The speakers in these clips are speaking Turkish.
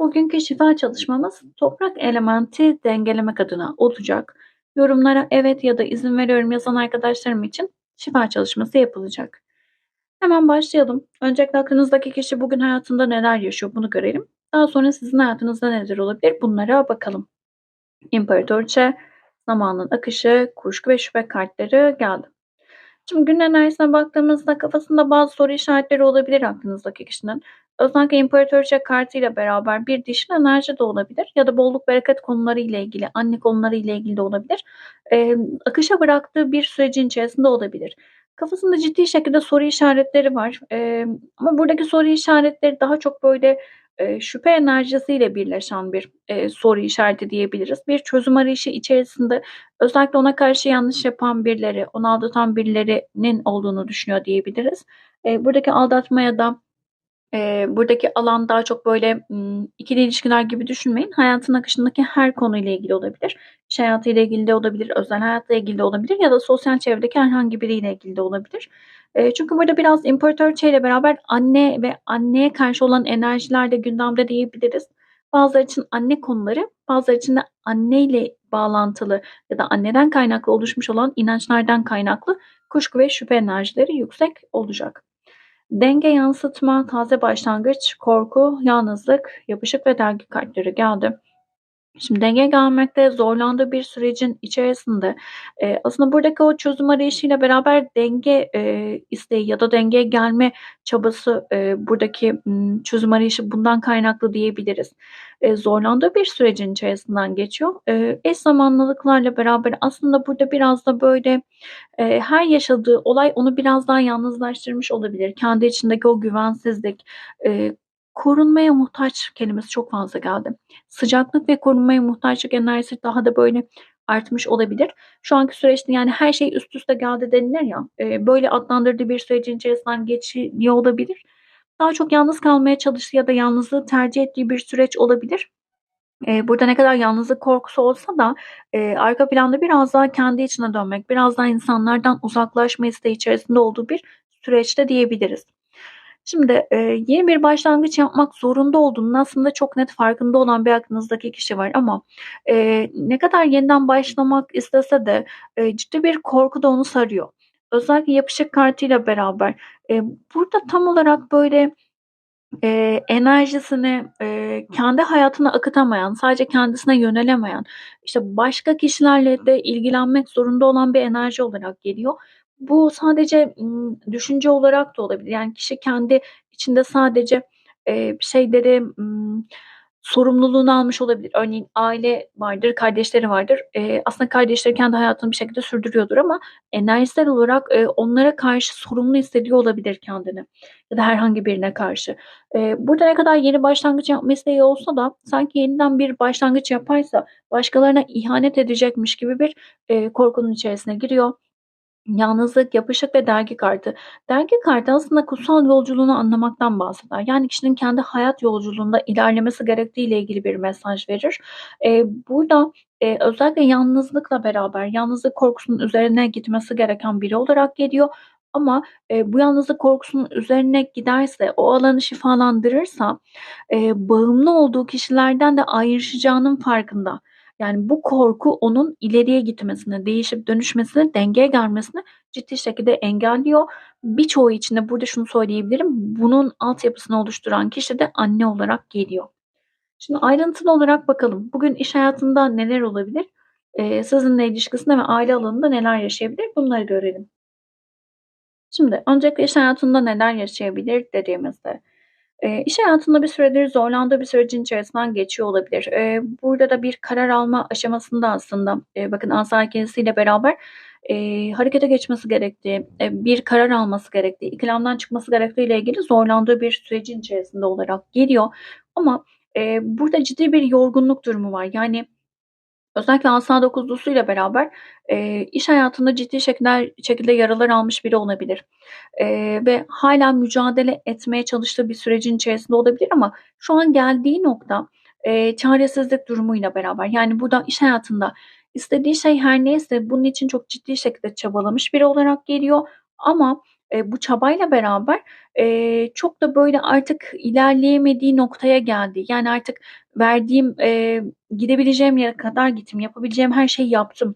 Bugünkü şifa çalışmamız toprak elementi dengelemek adına olacak. Yorumlara evet ya da izin veriyorum yazan arkadaşlarım için şifa çalışması yapılacak. Hemen başlayalım. Öncelikle aklınızdaki kişi bugün hayatında neler yaşıyor bunu görelim. Daha sonra sizin hayatınızda neler olabilir bunlara bakalım. İmparatorçe, zamanın akışı, kuşku ve şüphe kartları geldi. Şimdi gün enerjisine baktığımızda kafasında bazı soru işaretleri olabilir aklınızdaki kişinin. Özellikle imparatorça kartıyla beraber bir dişil enerji de olabilir ya da bolluk bereket konuları ile ilgili, anne konuları ile ilgili de olabilir. Ee, akışa bıraktığı bir sürecin içerisinde olabilir. Kafasında ciddi şekilde soru işaretleri var. Ee, ama buradaki soru işaretleri daha çok böyle e, şüphe enerjisiyle birleşen bir e, soru işareti diyebiliriz. Bir çözüm arayışı içerisinde özellikle ona karşı yanlış yapan birileri, onu aldatan birilerinin olduğunu düşünüyor diyebiliriz. E, buradaki aldatmaya da Eee, buradaki alan daha çok böyle, ikili ilişkiler gibi düşünmeyin. Hayatın akışındaki her konuyla ilgili olabilir. İş hayatıyla ilgili de olabilir, özel hayatla ilgili de olabilir ya da sosyal çevredeki herhangi biriyle ilgili de olabilir. Eee, çünkü burada biraz imparatoriçe ile beraber anne ve anneye karşı olan enerjiler de gündemde diyebiliriz. Bazıları için anne konuları, bazıları için de anneyle bağlantılı ya da anneden kaynaklı oluşmuş olan inançlardan kaynaklı kuşku ve şüphe enerjileri yüksek olacak. Denge yansıtma, taze başlangıç, korku, yalnızlık, yapışık ve dergi kartları geldi. Şimdi denge gelmekte zorlandığı bir sürecin içerisinde e, aslında buradaki o çözüm arayışıyla beraber denge e, isteği ya da dengeye gelme çabası e, buradaki m, çözüm arayışı bundan kaynaklı diyebiliriz. E, zorlandığı bir sürecin içerisinden geçiyor. E, eş zamanlılıklarla beraber aslında burada biraz da böyle e, her yaşadığı olay onu biraz daha yalnızlaştırmış olabilir. Kendi içindeki o güvensizlik, e, korunmaya muhtaç kelimesi çok fazla geldi. Sıcaklık ve korunmaya muhtaçlık enerjisi daha da böyle artmış olabilir. Şu anki süreçte yani her şey üst üste geldi denilir ya, e, böyle adlandırdığı bir sürecin içerisinden geçiyor olabilir. Daha çok yalnız kalmaya çalıştığı ya da yalnızlığı tercih ettiği bir süreç olabilir. Eee, burada ne kadar yalnızlık korkusu olsa da, eee, arka planda biraz daha kendi içine dönmek, biraz daha insanlardan uzaklaşma isteği içerisinde olduğu bir süreçte diyebiliriz. Şimdi, eee, yeni bir başlangıç yapmak zorunda olduğunun aslında çok net farkında olan bir aklınızdaki kişi var ama, eee, ne kadar yeniden başlamak istese de, eee, ciddi bir korku da onu sarıyor. Özellikle yapışık kartıyla beraber. Eee, burada tam olarak böyle Eee, enerjisini, eee, kendi hayatına akıtamayan, sadece kendisine yönelemeyen, işte, başka kişilerle de ilgilenmek zorunda olan bir enerji olarak geliyor. Bu sadece, düşünce olarak da olabilir. Yani kişi kendi içinde sadece, bir şeyleri, sorumluluğunu almış olabilir. Örneğin aile vardır, kardeşleri vardır. Aslında kardeşleri kendi hayatını bir şekilde sürdürüyordur ama enerjisel olarak, onlara karşı sorumlu hissediyor olabilir kendini ya da herhangi birine karşı. Burada ne kadar yeni başlangıç yapma isteği olsa da sanki yeniden bir başlangıç yaparsa başkalarına ihanet edecekmiş gibi bir, korkunun içerisine giriyor. Yalnızlık, yapışık ve dergi kartı. Dergi kartı aslında kutsal yolculuğunu anlamaktan bahseder. Yani kişinin kendi hayat yolculuğunda ilerlemesi gerektiği ile ilgili bir mesaj verir. Eee, burada, eee, özellikle yalnızlıkla beraber yalnızlık korkusunun üzerine gitmesi gereken biri olarak geliyor ama, eee, bu yalnızlık korkusunun üzerine giderse, o alanı şifalandırırsa, eee, bağımlı olduğu kişilerden de ayrışacağının farkında. Yani bu korku onun ileriye gitmesini, değişip dönüşmesini, dengeye gelmesini ciddi şekilde engelliyor. Birçoğu için de burada şunu söyleyebilirim, bunun altyapısını oluşturan kişi de anne olarak geliyor. Şimdi ayrıntılı olarak bakalım. Bugün iş hayatında neler olabilir? Eee, sizinle ilişkisinde ve aile alanında neler yaşayabilir? Bunları görelim. Şimdi öncelikle iş hayatında neler yaşayabilir dediğimizde Eee, iş hayatında bir süredir zorlandığı bir sürecin içerisinden geçiyor olabilir. Eee, burada da bir karar alma aşamasında aslında, eee, bakın Asa ikilisiyle beraber, eee, harekete geçmesi gerektiği, eee, bir karar alması gerektiği, ikilemden çıkması gerektiği ile ilgili zorlandığı bir sürecin içerisinde olarak geliyor. Ama, Eee, burada ciddi bir yorgunluk durumu var. Yani özellikle Asa dokuzlusuyla beraber, eee, iş hayatında ciddi şekiller şekilde yaralar almış biri olabilir, eee, ve hâlâ mücadele etmeye çalıştığı bir sürecin içerisinde olabilir ama şu an geldiği nokta, eee, çaresizlik durumuyla beraber. Yani burada iş hayatında istediği şey her neyse bunun için çok ciddi şekilde çabalamış biri olarak geliyor ama, eee, bu çabayla beraber, eee, çok da böyle artık ilerleyemediği noktaya geldi. Yani artık verdiğim, eee, gidebileceğim yere kadar gittim, yapabileceğim her şeyi yaptım.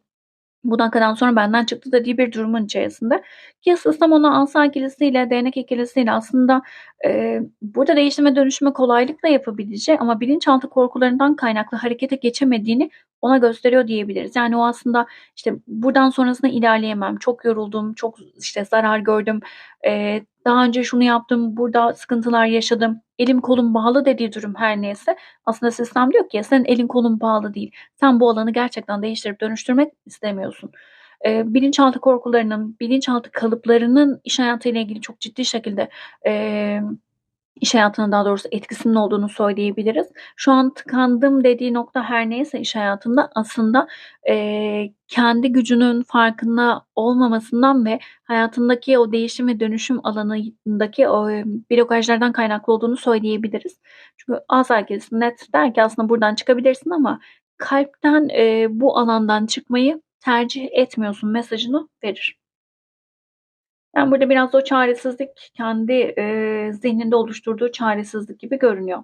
Bu dakikadan sonra benden çıktı dediği bir durumun içerisinde ki sistem ona asa ikilisiyle, değnek ikilisiyle aslında, eee, burada değişime dönüşüme kolaylıkla yapabileceği ama bilinçaltı korkularından kaynaklı harekete geçemediğini ona gösteriyor diyebiliriz. Yani o aslında, işte, buradan sonrasında ilerleyemem, çok yoruldum, çok, işte, zarar gördüm, eee, daha önce şunu yaptım, burada sıkıntılar yaşadım, elim kolum bağlı dediği durum her neyse aslında sistem diyor ki senin elin kolun bağlı değil. Sen bu alanı gerçekten değiştirip dönüştürmek istemiyorsun. Eee, bilinçaltı korkularının, bilinçaltı kalıplarının iş hayatıyla ilgili çok ciddi şekilde, emm, iş hayatına daha doğrusu etkisinin olduğunu söyleyebiliriz. Şu an tıkandım dediği nokta her neyse iş hayatında aslında, eee, kendi gücünün farkında olmamasından ve hayatındaki o değişim ve dönüşüm alanındaki o, emm, blokajlardan kaynaklı olduğunu söyleyebiliriz. Çünkü asa ikilisi net der ki aslında buradan çıkabilirsin ama kalpten, eee, bu alandan çıkmayı tercih etmiyorsun mesajını verir. Yani, burada biraz o çaresizlik kendi, eee, zihninde oluşturduğu çaresizlik gibi görünüyor.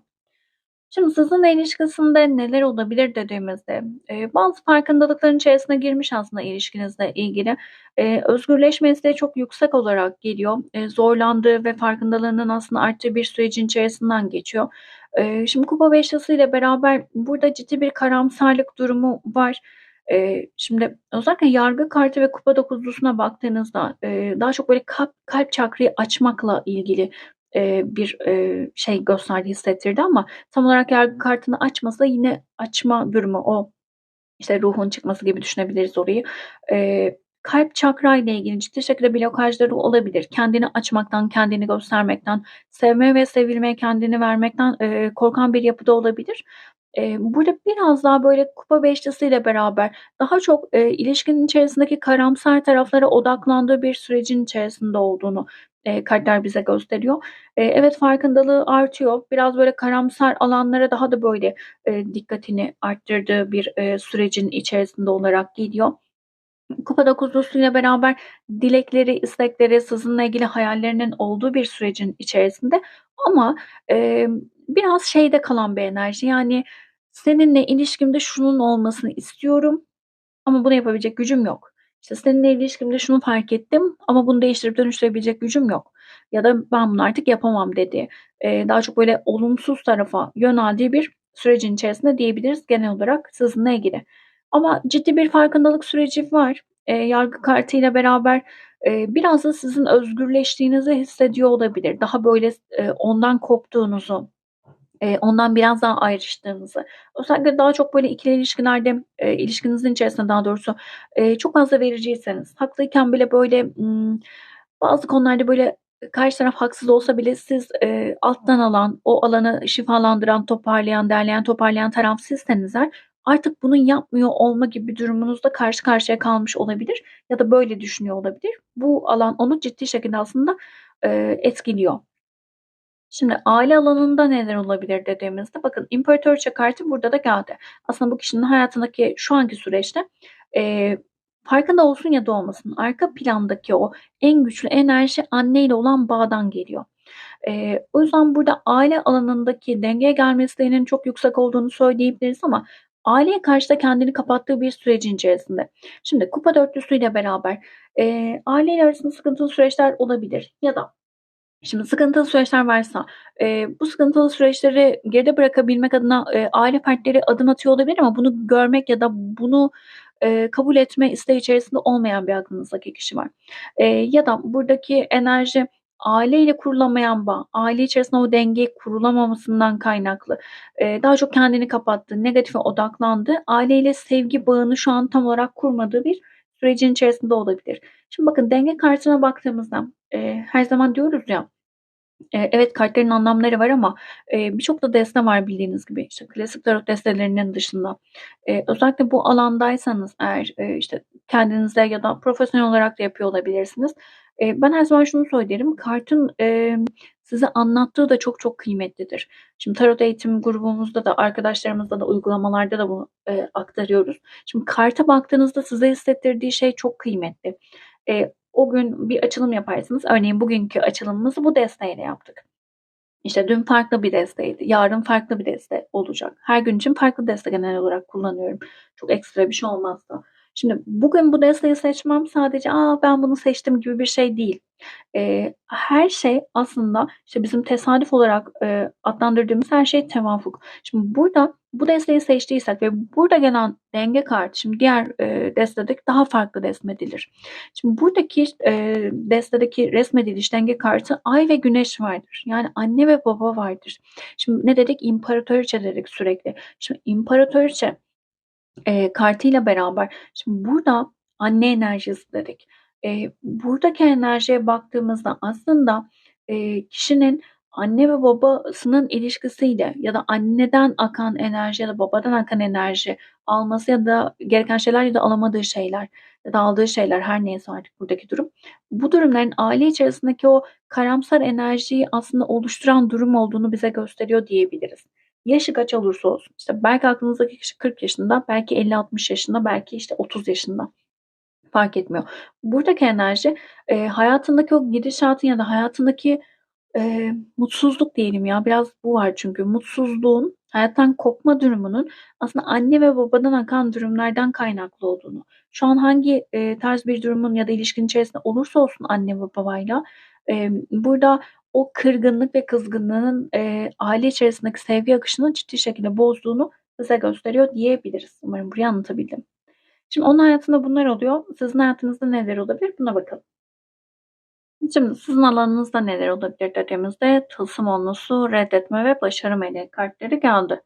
Şimdi sizinle ilişkisinde neler olabilir dediğimizde, eee, bazı farkındalıkların içerisine girmiş aslında ilişkinizle ilgili. Eee, özgürleşme isteği çok yüksek olarak geliyor. Eee, zorlandığı ve farkındalığının aslında arttığı bir sürecin içerisinden geçiyor. Eee, şimdi kupa beşlisiyle beraber burada ciddi bir karamsarlık durumu var. Eee, şimdi özellikle yargı kartı ve kupa dokuzlusuna baktığınızda, eee, daha çok böyle kalp kalp çakrayı açmakla ilgili, eee, bir, eee, şey gösterdi, hissettirdi ama tam olarak yargı kartını açmasa yine açma durumu o, işte, ruhun çıkması gibi düşünebiliriz orayı. Eee, kalp çakrayla ilgili ciddi şekilde blokajları olabilir. Kendini açmaktan, kendini göstermekten, sevmeye ve sevilmeye kendini vermekten, eee, korkan bir yapıda olabilir. Eee, burada biraz daha böyle kupa beşlisiyle beraber daha çok, eee, ilişkinin içerisindeki karamsar taraflara odaklandığı bir sürecin içerisinde olduğunu, eee, kartlar bize gösteriyor. Eee, evet, farkındalığı artıyor. Biraz böyle karamsar alanlara daha da böyle, eee, dikkatini arttırdığı bir, eee, sürecin içerisinde olarak geliyor. Kupa dokuzlusuyla beraber dilekleri, istekleri, sizinle ilgili hayallerinin olduğu bir sürecin içerisinde ama, emm, biraz şeyde kalan bir enerji, yani, seninle ilişkimde şunun olmasını istiyorum ama bunu yapabilecek gücüm yok. İşte, seninle ilişkimde şunu fark ettim ama bunu değiştirip dönüştürebilecek gücüm yok ya da ben bunu artık yapamam dediği, eee, daha çok böyle olumsuz tarafa yöneldiği bir sürecin içerisinde diyebiliriz genel olarak sizinle ilgili. Ama ciddi bir farkındalık süreci var. Eee, yargı kartıyla beraber, eee, biraz da sizin özgürleştiğinizi hissediyor olabilir. Daha böyle eee, ondan koptuğunuzu, eee, ondan biraz daha ayrıştığınızı, özellikle daha çok böyle ikili ilişkilerde, eee, ilişkinizin içerisinde daha doğrusu, eee, çok fazla vericiyseniz, haklıyken bile böyle, ımm, bazı konularda böyle karşı taraf haksız olsa bile siz, eee, alttan alan, o alanı şifalandıran, toparlayan, derleyen, toparlayan taraf sizseniz eğer artık bunu yapmıyor olma gibi bir durumunuzla karşı karşıya kalmış olabilir ya da böyle düşünüyor olabilir. Bu alan onu ciddi şekilde aslında, eee, etkiliyor. Şimdi aile alanında neler olabilir dediğimizde bakın İmparatoriçe kartı burada da geldi. Aslında bu kişinin hayatındaki şu anki süreçte, eee, farkında olsun ya da olmasın arka plandaki o en güçlü enerji anneyle olan bağdan geliyor. Eee, o yüzden burada aile alanındaki dengeye gelme isteğinin çok yüksek olduğunu söyleyebiliriz ama aileye karşı da kendini kapattığı bir sürecin içerisinde. Şimdi kupa dörtlüsüyle beraber, eee, aileyle arasında sıkıntılı süreçler olabilir ya da şimdi sıkıntılı süreçler varsa, eee, bu sıkıntılı süreçleri geride bırakabilmek adına, eee, aile fertleri adım atıyor olabilir ama bunu görmek ya da bunu, eee, kabul etme isteği içerisinde olmayan bir aklınızdaki kişi var. Eee, ya da buradaki enerji aileyle kurulamayan bağ, aile içerisinde o dengeyi kurulamamasından kaynaklı, eee, daha çok kendini kapattığı, negatife odaklandığı, aileyle sevgi bağını şu an tam olarak kurmadığı bir sürecin içerisinde olabilir. Şimdi bakın denge kartına baktığımızda, eee, her zaman diyoruz ya Eee, evet, kartların anlamları var ama, eee, birçok da deste var bildiğiniz gibi. İşte, klasik tarot destelerinin dışında. Eee, özellikle bu alandaysanız eğer, eee, işte, kendinize ya da profesyonel olarak da yapıyor olabilirsiniz. Ben her zaman şunu söylerim, kartın, emm, size anlattığı da çok çok kıymetlidir. Şimdi tarot eğitim grubumuzda da arkadaşlarımızla da uygulamalarda da bunu, eee, aktarıyoruz. Şimdi karta baktığınızda size hissettirdiği şey çok kıymetli. Eee, o gün bir açılım yaparsınız. Örneğin bugünkü açılımımızı bu desteğiyle yaptık. İşte dün farklı bir desteydi. Yarın farklı bir deste olacak. Her gün için farklı deste genel olarak kullanıyorum. Çok ekstra bir şey olmazsa. Şimdi bugün bu desteği seçmem sadece aa ben bunu seçtim gibi bir şey değil. Eee, her şey aslında işte bizim tesadüf olarak eee, adlandırdığımız her şey tevafuk. Şimdi burada bu desteği seçtiysek ve burada gelen denge kartı şimdi diğer eee, destedeki daha farklı resmedilir. Şimdi buradaki eee, destedeki resmediliş denge kartı ay ve güneş vardır. Yani anne ve baba vardır. Şimdi ne dedik? İmparatoriçe dedik sürekli. Şimdi imparatoriçe eee, kartıyla beraber şimdi burada anne enerjisi dedik. Eee, buradaki enerjiye baktığımızda aslında eee, kişinin anne ve babasının ilişkisiyle ya da anneden akan enerji ya da babadan akan enerji alması ya da gereken şeyler ya da alamadığı şeyler ya da aldığı şeyler her neyse artık buradaki durum. Bu durumların aile içerisindeki o karamsar enerjiyi aslında oluşturan durum olduğunu bize gösteriyor diyebiliriz. Yaşı kaç olursa olsun. İşte belki aklınızdaki kişi 40 yaşında, belki 50-60 yaşında, belki işte 30 yaşında. Fark etmiyor. Buradaki enerji e, hayatındaki o gidişatın ya da hayatındaki e, mutsuzluk diyelim ya biraz bu var çünkü mutsuzluğun hayattan kopma durumunun aslında anne ve babadan akan durumlardan kaynaklı olduğunu. Şu an hangi e, tarz bir durumun ya da ilişkin içerisinde olursa olsun anne ve babayla e, burada o kırgınlık ve kızgınlığın e, aile içerisindeki sevgi akışını ciddi şekilde bozduğunu bize gösteriyor diyebiliriz. Umarım burayı anlatabildim. Şimdi onun hayatında bunlar oluyor. Sizin hayatınızda neler olabilir? Buna bakalım. Şimdi sizin alanınızda neler olabilir dediğimizde tılsım onlusu, reddetme ve başarı meleği kartları geldi.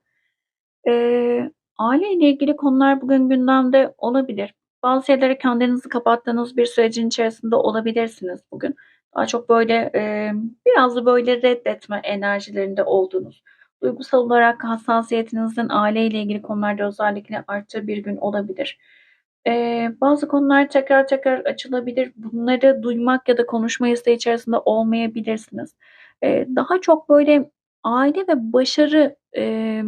Ee, aile ile ilgili konular bugün gündemde olabilir. Bazı şeyleri kendinizi kapattığınız bir sürecin içerisinde olabilirsiniz bugün. Daha çok böyle e, biraz da böyle reddetme enerjilerinde olduğunuz, duygusal olarak hassasiyetinizin aile ile ilgili konularda özellikle arttığı bir gün olabilir. Ee, bazı konular tekrar tekrar açılabilir. Bunları duymak ya da konuşma isteği içerisinde olmayabilirsiniz. Ee, daha çok böyle aile ve başarı e,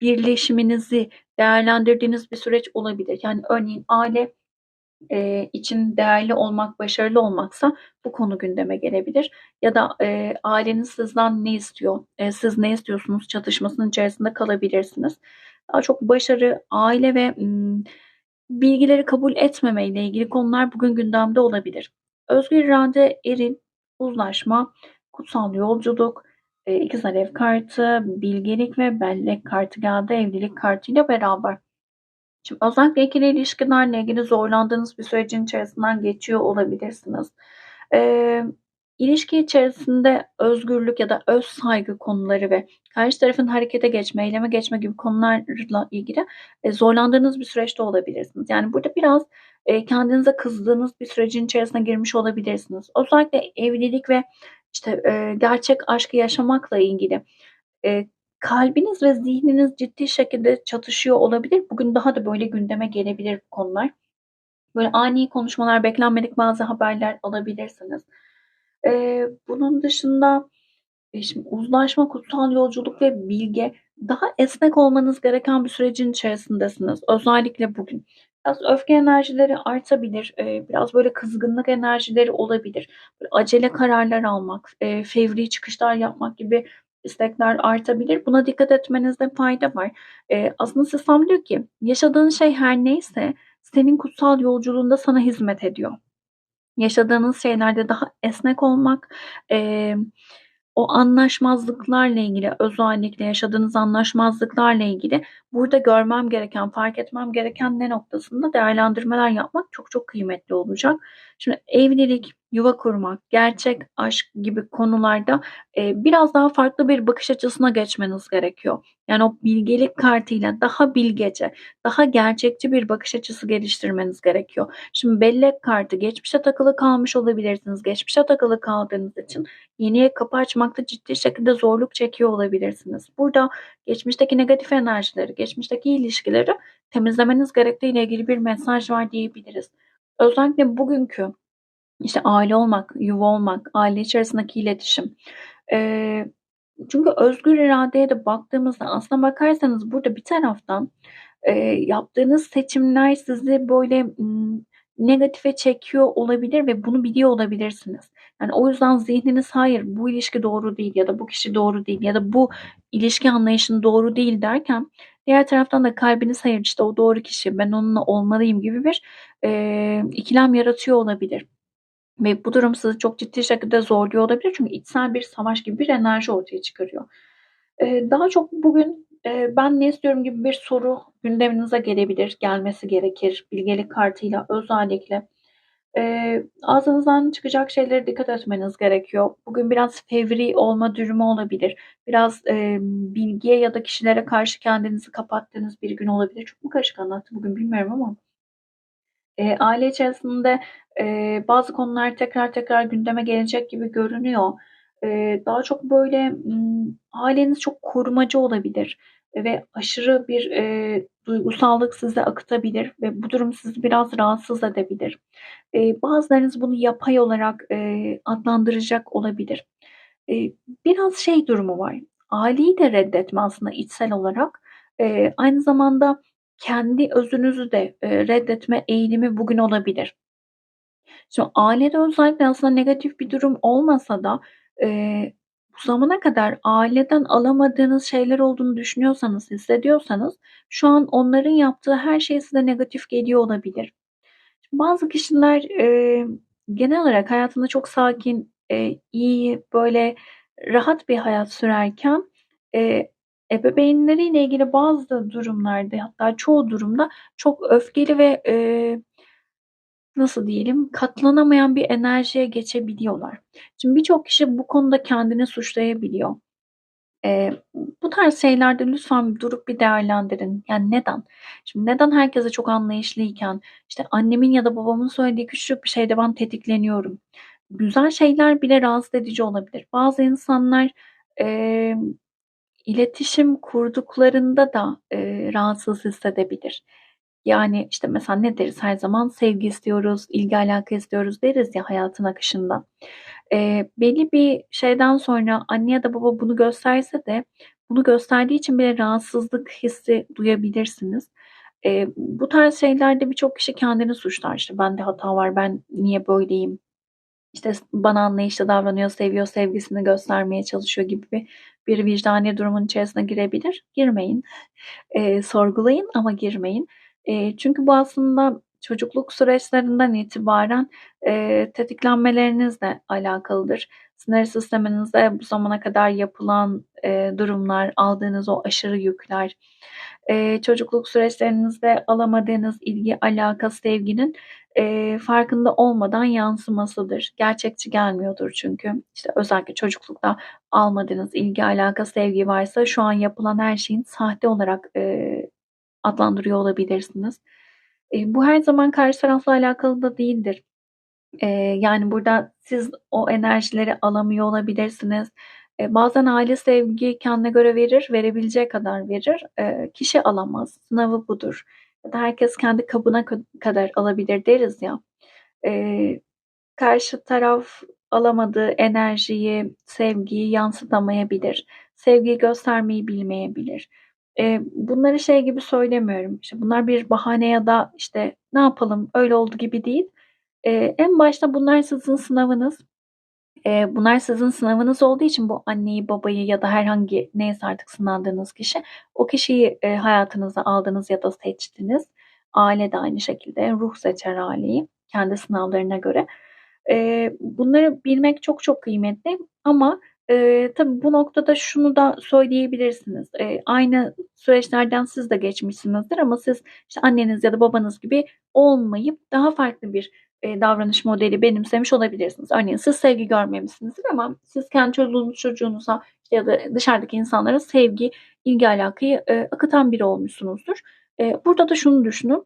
birleşiminizi değerlendirdiğiniz bir süreç olabilir. Yani örneğin aile e, için değerli olmak, başarılı olmaksa bu konu gündeme gelebilir. Ya da e, aileniz sizden ne istiyor, e, siz ne istiyorsunuz çatışmasının içerisinde kalabilirsiniz. Daha çok başarı, aile ve... M- bilgileri kabul etmeme ile ilgili konular bugün gündemde olabilir. Özgür irade, eril, uzlaşma, kutsal yolculuk, e, ikiz alev kartı, bilgelik ve bellek kartı geldi evlilik kartıyla beraber. Şimdi özellikle ikili ilişkilerle ilgili zorlandığınız bir sürecin içerisinden geçiyor olabilirsiniz. Ee, İlişki içerisinde özgürlük ya da öz saygı konuları ve karşı tarafın harekete geçme, eyleme geçme gibi konularla ilgili e, zorlandığınız bir süreçte olabilirsiniz. Yani burada biraz e, kendinize kızdığınız bir sürecin içerisine girmiş olabilirsiniz. Özellikle evlilik ve işte e, gerçek aşkı yaşamakla ilgili kalbiniz ve zihniniz ciddi şekilde çatışıyor olabilir. Bugün daha da böyle gündeme gelebilir bu konular. Böyle ani konuşmalar, beklenmedik bazı haberler alabilirsiniz. Eee, bunun dışında, eee, şimdi uzlaşma, kutsal yolculuk ve bilge daha esnek olmanız gereken bir sürecin içerisindesiniz. Özellikle bugün. Biraz öfke enerjileri artabilir. Eee, biraz böyle kızgınlık enerjileri olabilir. Böyle acele kararlar almak, eee, fevri çıkışlar yapmak gibi istekler artabilir. Buna dikkat etmenizde fayda var. Eee, aslında sistem diyor ki yaşadığın şey her neyse senin kutsal yolculuğunda sana hizmet ediyor yaşadığınız şeylerde daha esnek olmak, eee, o anlaşmazlıklarla ilgili, özellikle yaşadığınız anlaşmazlıklarla ilgili burada görmem gereken, fark etmem gereken ne noktasında değerlendirmeler yapmak çok çok kıymetli olacak. Şimdi evlilik, yuva kurmak, gerçek aşk gibi konularda, eee, biraz daha farklı bir bakış açısına geçmeniz gerekiyor. Yani o bilgelik kartıyla daha bilgece, daha gerçekçi bir bakış açısı geliştirmeniz gerekiyor. Şimdi bellek kartı geçmişe takılı kalmış olabilirsiniz. Geçmişe takılı kaldığınız için yeniye kapı açmakta ciddi şekilde zorluk çekiyor olabilirsiniz. Burada geçmişteki negatif enerjileri, geçmişteki ilişkileri temizlemeniz gerektiğiyle ilgili bir mesaj var diyebiliriz. Özellikle bugünkü işte aile olmak, yuva olmak, aile içerisindeki iletişim. Eee, çünkü özgür iradeye de baktığımızda aslına bakarsanız burada bir taraftan eee, yaptığınız seçimler sizi böyle negatife çekiyor olabilir ve bunu biliyor olabilirsiniz. Yani o yüzden zihniniz hayır bu ilişki doğru değil ya da bu kişi doğru değil ya da bu ilişki anlayışın doğru değil derken diğer taraftan da kalbiniz hayır işte o doğru kişi ben onunla olmalıyım gibi bir eee, ikilem yaratıyor olabilir. Ve bu durum sizi çok ciddi şekilde zorluyor olabilir. Çünkü içsel bir savaş gibi bir enerji ortaya çıkarıyor. Eee, daha çok bugün eee, ben ne istiyorum gibi bir soru gündeminize gelebilir, gelmesi gerekir. Bilgelik kartıyla özellikle. Eee, ağzınızdan çıkacak şeylere dikkat etmeniz gerekiyor. Bugün biraz fevri olma durumu olabilir. Biraz eee, bilgiye ya da kişilere karşı kendinizi kapattığınız bir gün olabilir. Çok mu karışık anlattım bugün bilmiyorum ama. Eee, aile içerisinde, eee, bazı konular tekrar tekrar gündeme gelecek gibi görünüyor. Eee, daha çok böyle, ımm, aileniz çok korumacı olabilir ve aşırı bir, eee, duygusallık size akıtabilir ve bu durum sizi biraz rahatsız edebilir. Eee, bazılarınız bunu yapay olarak, eee, adlandıracak olabilir. Eee, biraz şey durumu var, aileyi de reddetme aslında içsel olarak. Eee, aynı zamanda kendi özünüzü de, eee, reddetme eğilimi bugün olabilir. Şimdi ailede özellikle aslında negatif bir durum olmasa da, eee, bu zamana kadar aileden alamadığınız şeyler olduğunu düşünüyorsanız, hissediyorsanız şu an onların yaptığı her şey size negatif geliyor olabilir. Bazı kişiler, eee, genel olarak hayatında çok sakin, eee, iyi, böyle rahat bir hayat sürerken, eee, ebeveynleriyle ilgili bazı durumlarda hatta çoğu durumda çok öfkeli ve, eee, nasıl diyelim, katlanamayan bir enerjiye geçebiliyorlar. Şimdi birçok kişi bu konuda kendini suçlayabiliyor. Eee, bu tarz şeylerde lütfen durup bir değerlendirin. Yani neden? Şimdi neden herkese çok anlayışlıyken, işte annemin ya da babamın söylediği küçücük bir şeyde ben tetikleniyorum. Güzel şeyler bile rahatsız edici olabilir. Bazı insanlar, emm, iletişim kurduklarında da, eee, rahatsız hissedebilir. Yani, işte, mesela ne deriz her zaman? Sevgi istiyoruz, ilgi alaka istiyoruz deriz ya hayatın akışında. Eee, belli bir şeyden sonra anne ya da baba bunu gösterse de bunu gösterdiği için bile rahatsızlık hissi duyabilirsiniz. Eee, bu tarz şeylerde birçok kişi kendini suçlar. İşte, bende hata var, ben niye böyleyim, işte, bana anlayışlı davranıyor, seviyor, sevgisini göstermeye çalışıyor gibi bir bir vicdani durumun içerisine girebilir. Girmeyin. Eee, sorgulayın ama girmeyin. Eee, çünkü bu aslında çocukluk süreçlerinden itibaren, eee, tetiklenmelerinizle alakalıdır. Sinir sisteminizde bu zamana kadar yapılan, eee, durumlar, aldığınız o aşırı yükler, eee, çocukluk süreçlerinizde alamadığınız ilgi, alaka, sevginin, eee, farkında olmadan yansımasıdır. Gerçekçi gelmiyordur çünkü. İşte, özellikle çocuklukta almadığınız ilgi, alaka, sevgi varsa şu an yapılan her şeyin sahte olarak, eee, adlandırıyor olabilirsiniz. Eee, bu her zaman karşı tarafla alakalı da değildir. Eee, yani, burada siz o enerjileri alamıyor olabilirsiniz. Eee, bazen aile sevgiyi kendine göre verir, verebileceği kadar verir. Eee, kişi alamaz. Sınavı budur. Ya da herkes kendi kabına ka kadar alabilir deriz ya. Eee, karşı taraf alamadığı enerjiyi, sevgiyi yansıtamayabilir. Sevgiyi göstermeyi bilmeyebilir. Eee, bunları şey gibi söylemiyorum, işte, bunlar bir bahane ya da, işte, ne yapalım, öyle oldu gibi değil. Eee, en başta bunlar sizin sınavınız. Eee, bunlar sizin sınavınız olduğu için bu anneyi, babayı ya da herhangi neyse artık sınandığınız kişi, o kişiyi, eee, hayatınıza aldınız ya da seçtiniz. Aile de aynı şekilde. Ruh seçer aileyi kendi sınavlarına göre. Eee, bunları bilmek çok çok kıymetli ama, eee, tabii bu noktada şunu da söyleyebilirsiniz. Eee, aynı süreçlerden siz de geçmişsinizdir ama siz, işte, anneniz ya da babanız gibi olmayıp daha farklı bir e, davranış modeli benimsemiş olabilirsiniz. Örneğin siz sevgi görmemişsinizdir ama siz kendi çocuğunuz, çocuğunuza ya da dışarıdaki insanlara sevgi, ilgi alakayı e, akıtan biri olmuşsunuzdur. E, burada da şunu düşünün.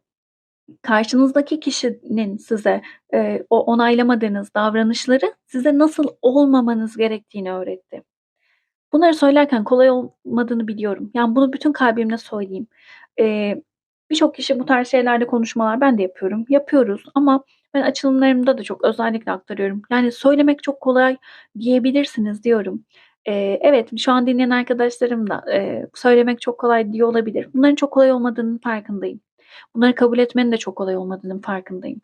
Karşınızdaki kişinin size e, o onaylamadığınız davranışları size nasıl olmamanız gerektiğini öğretti. Bunları söylerken kolay olmadığını biliyorum. Yani bunu bütün kalbimle söyleyeyim. Ee, Birçok kişi bu tarz şeylerde konuşmalar ben de yapıyorum. Yapıyoruz ama ben açılımlarımda da çok özellikle aktarıyorum. Yani söylemek çok kolay diyebilirsiniz diyorum. Ee, evet şu an dinleyen arkadaşlarım da e, söylemek çok kolay diyor olabilir. Bunların çok kolay olmadığının farkındayım. Bunları kabul etmenin de çok kolay olmadığının farkındayım.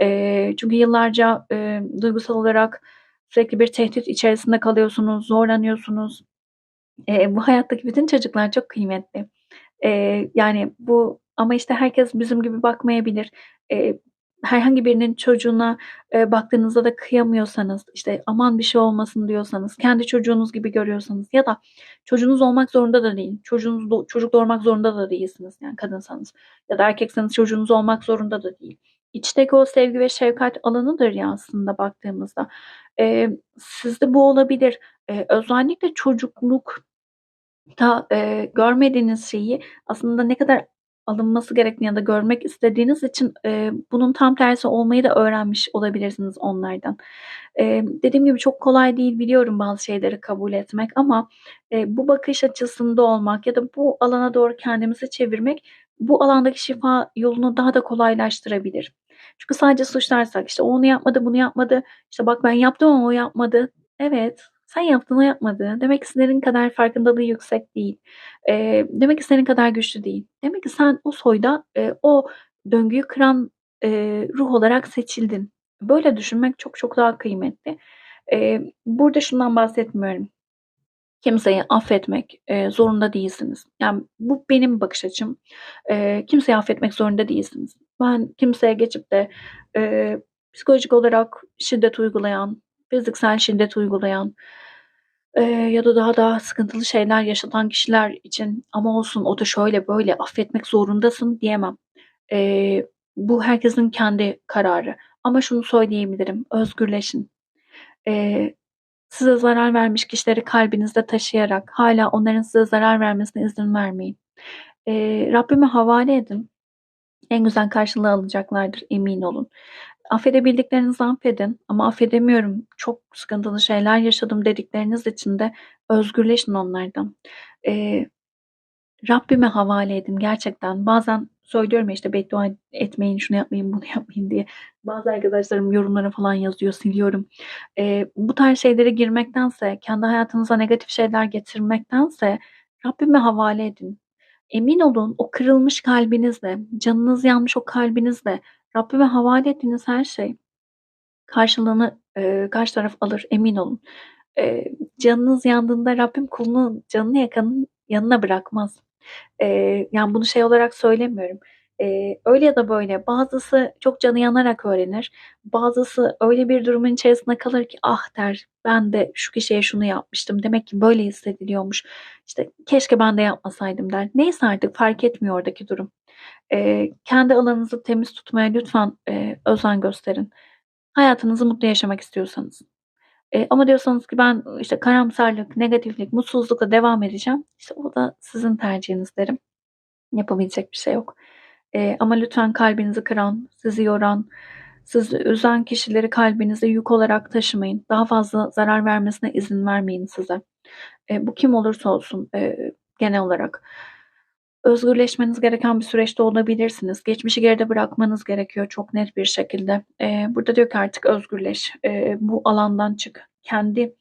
E, çünkü yıllarca e, duygusal olarak sürekli bir tehdit içerisinde kalıyorsunuz, zorlanıyorsunuz. E, bu hayattaki bütün çocuklar çok kıymetli. E, yani bu ama işte herkes bizim gibi bakmayabilir. E, herhangi birinin çocuğuna e, baktığınızda da kıyamıyorsanız, işte aman bir şey olmasın diyorsanız, kendi çocuğunuz gibi görüyorsanız ya da çocuğunuz olmak zorunda da değil. Çocuğunuz do- çocuk doğurmak zorunda da değilsiniz yani kadınsanız ya da erkekseniz çocuğunuz olmak zorunda da değil. İçteki o sevgi ve şefkat alanıdır ya aslında baktığımızda. E, sizde bu olabilir. E, özellikle çocukluk ta e, görmediğiniz şeyi aslında ne kadar alınması gerektiğini ya da görmek istediğiniz için e, bunun tam tersi olmayı da öğrenmiş olabilirsiniz onlardan. E, dediğim gibi çok kolay değil biliyorum bazı şeyleri kabul etmek ama e, bu bakış açısında olmak ya da bu alana doğru kendimizi çevirmek bu alandaki şifa yolunu daha da kolaylaştırabilir. Çünkü sadece suçlarsak işte o onu yapmadı bunu yapmadı işte bak ben yaptım ama o yapmadı. Evet sen yaptın o yapmadı. Demek ki senin kadar farkındalığı yüksek değil. E, demek ki senin kadar güçlü değil. Demek ki sen o soyda e, o döngüyü kıran e, ruh olarak seçildin. Böyle düşünmek çok çok daha kıymetli. E, burada şundan bahsetmiyorum. Kimseyi affetmek e, zorunda değilsiniz. Yani bu benim bakış açım. E, kimseyi affetmek zorunda değilsiniz. Ben kimseye geçip de e, psikolojik olarak şiddet uygulayan, fiziksel şiddet uygulayan e, ya da daha daha sıkıntılı şeyler yaşatan kişiler için ama olsun o da şöyle böyle affetmek zorundasın diyemem. E, bu herkesin kendi kararı. Ama şunu söyleyebilirim. Özgürleşin. E, size zarar vermiş kişileri kalbinizde taşıyarak hala onların size zarar vermesine izin vermeyin. E, Rabbime havale edin. En güzel karşılığı alacaklardır emin olun. Affedebildiklerinizi affedin ama affedemiyorum, çok sıkıntılı şeyler yaşadım dedikleriniz için de özgürleşin onlardan. Eee, Rabbime havale edin gerçekten. Bazen söylüyorum ya işte beddua etmeyin, şunu yapmayın, bunu yapmayın diye. Bazı arkadaşlarım yorumlara falan yazıyor, siliyorum. Eee, bu tarz şeylere girmektense, kendi hayatınıza negatif şeyler getirmektense Rabbime havale edin. Emin olun o kırılmış kalbinizle, canınız yanmış o kalbinizle Rabbime havale ettiğiniz her şey karşılığını e, karşı taraf alır emin olun. E, canınız yandığında Rabbim kulunu canını yakanın yanına bırakmaz. E, yani bunu şey olarak söylemiyorum. E, öyle ya da böyle bazısı çok canı yanarak öğrenir. Bazısı öyle bir durumun içerisinde kalır ki ah der ben de şu kişiye şunu yapmıştım. Demek ki böyle hissediliyormuş. İşte keşke ben de yapmasaydım der. Neyse artık fark etmiyor oradaki durum. E, kendi alanınızı temiz tutmaya lütfen e, özen gösterin. Hayatınızı mutlu yaşamak istiyorsanız. E, ama diyorsanız ki ben işte karamsarlık, negatiflik, mutsuzlukla devam edeceğim. İşte o da sizin tercihiniz derim. Yapabilecek bir şey yok. E, ama lütfen kalbinizi kıran, sizi yoran, sizi üzen kişileri kalbinize yük olarak taşımayın. Daha fazla zarar vermesine izin vermeyin size. E, bu kim olursa olsun e, genel olarak. Özgürleşmeniz gereken bir süreçte olabilirsiniz. Geçmişi geride bırakmanız gerekiyor çok net bir şekilde. Ee, burada diyor ki artık özgürleş. Ee, bu alandan çık. Kendi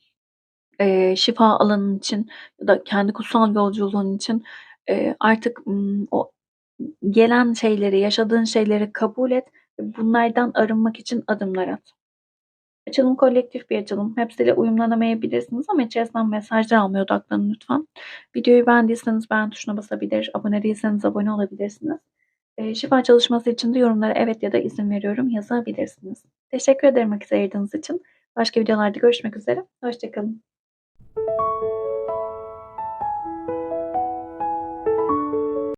e, şifa alanın için ya da kendi kutsal yolculuğun için e, artık o gelen şeyleri, yaşadığın şeyleri kabul et. Bunlardan arınmak için adımlar at. Açılım kolektif bir açılım. Hepsiyle uyumlanamayabilirsiniz ama içerisinden mesajlar almaya odaklanın lütfen. Videoyu beğendiyseniz beğen tuşuna basabilir, abone değilseniz abone olabilirsiniz. E, şifa çalışması için de yorumlara evet ya da izin veriyorum yazabilirsiniz. Teşekkür ederim vakit ayırdığınız için. Başka videolarda görüşmek üzere. Hoşçakalın.